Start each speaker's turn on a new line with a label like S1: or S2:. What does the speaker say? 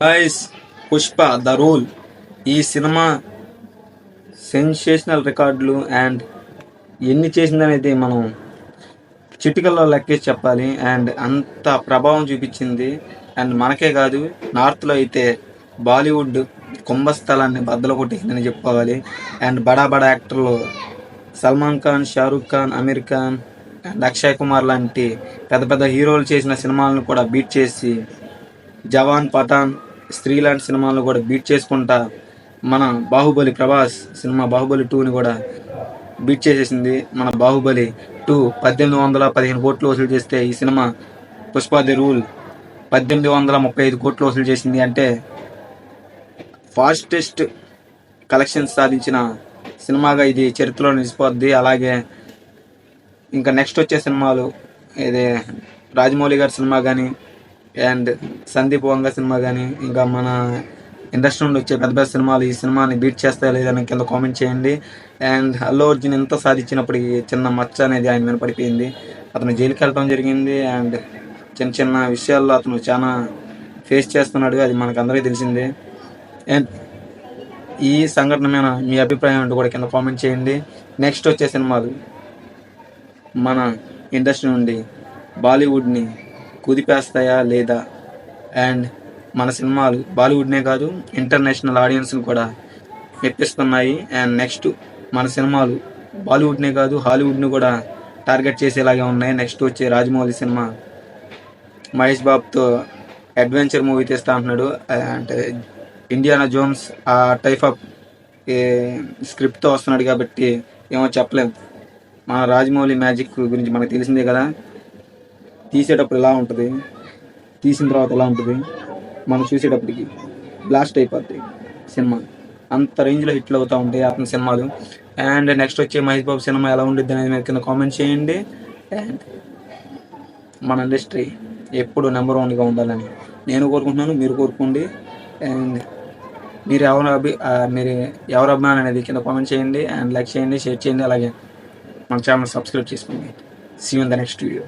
S1: Guys Pushpa the rule ఈ cinema sensational రికార్డులు and ఎన్ని చేసిందనేది మనం చిటికల్లో లెక్కేసి చెప్పాలి. అండ్ అంత ప్రభావం చూపించింది. అండ్ మనకే కాదు నార్త్లో అయితే బాలీవుడ్ కుంభస్థలాన్ని బద్దలు కొట్టేసిందని చెప్పుకోవాలి. అండ్ బడా బడా యాక్టర్లు సల్మాన్ ఖాన్ షారూక్ ఖాన్ అమీర్ ఖాన్ అండ్ అక్షయ్ కుమార్ లాంటి పెద్ద పెద్ద హీరోలు చేసిన సినిమాలను కూడా బీట్ చేసి జవాన్ పఠాన్ స్త్రీ లాంటి సినిమాలను కూడా బీట్ చేసుకుంటా మన బాహుబలి ప్రభాస్ సినిమా బాహుబలి టూని కూడా బీట్ చేసేసింది. మన బాహుబలి టూ పద్దెనిమిది వందల పదిహేను కోట్లు వసూలు చేస్తే ఈ సినిమా పుష్ప ది రూల్ పద్దెనిమిది వందల ముప్పై ఐదు కోట్లు వసూలు చేసింది అంటే ఫాస్టెస్ట్ కలెక్షన్స్ సాధించిన సినిమాగా ఇది చరిత్రలో నిలిచిపోద్ది. అలాగే ఇంకా నెక్స్ట్ వచ్చే సినిమాలు ఇది రాజమౌళి గారి సినిమా కానీ అండ్ సందీప్ వంగ సినిమా కానీ ఇంకా మన ఇండస్ట్రీ నుండి వచ్చే పెద్ద పెద్ద సినిమాలు ఈ సినిమాని బీట్ చేస్తాయా లేదని కింద కామెంట్ చేయండి. అండ్ అల్లు అర్జున్ ఎంత సాధించినప్పటికీ చిన్న మచ్చ అనేది ఆయన మీద పడిపోయింది. అతను జైలుకి వెళ్ళడం జరిగింది. అండ్ చిన్న చిన్న విషయాల్లో అతను చాలా ఫేస్ చేస్తున్నాడు అది మనకు అందరికీ తెలిసిందే. అండ్ ఈ సంఘటన మీద మీ అభిప్రాయం ఏంటో కూడా కింద కామెంట్ చేయండి. నెక్స్ట్ వచ్చే సినిమాలు మన ఇండస్ట్రీ నుండి బాలీవుడ్ని కుదిపేస్తాయా లేదా? అండ్ మన సినిమాలు బాలీవుడ్నే కాదు ఇంటర్నేషనల్ ఆడియన్స్ని కూడా మెప్పిస్తున్నాయి. అండ్ నెక్స్ట్ మన సినిమాలు బాలీవుడ్నే కాదు హాలీవుడ్ని కూడా టార్గెట్ చేసేలాగే ఉన్నాయి. నెక్స్ట్ వచ్చే రాజమౌళి సినిమా మహేష్ బాబుతో అడ్వెంచర్ మూవీ తీస్తా అంటున్నాడు. అంటే ఇండియానా జోన్స్ ఆ టైప్ ఆఫ్ స్క్రిప్ట్తో వస్తున్నాడు కాబట్టి ఏమో చెప్పలేము మన రాజమౌళి మ్యాజిక్ గురించి మనకు తెలిసిందే కదా. తీసేటప్పుడు ఎలా ఉంటుంది? తీసిన తర్వాత ఎలా ఉంటుంది? మనం చూసేటప్పటికి బ్లాస్ట్ అయిపోద్ది సినిమా. అంత రేంజ్లో హిట్లు అవుతూ ఉంటాయి అతని సినిమాలు. అండ్ నెక్స్ట్ వచ్చే మహేష్ బాబు సినిమా ఎలా ఉండిద్ది అనేది మీరు కింద కామెంట్ చేయండి. అండ్ మన ఇండస్ట్రీ ఎప్పుడు నెంబర్ వన్గా ఉండాలని నేను కోరుకుంటున్నాను మీరు కోరుకోండి. అండ్ మీరు ఎవరు అభి మీరు ఎవరు అభిమానం అనేది కింద కామెంట్ చేయండి. అండ్ లైక్ చేయండి షేర్ చేయండి. అలాగే మన ఛానల్ సబ్స్క్రైబ్ చేసుకోండి. See in the next video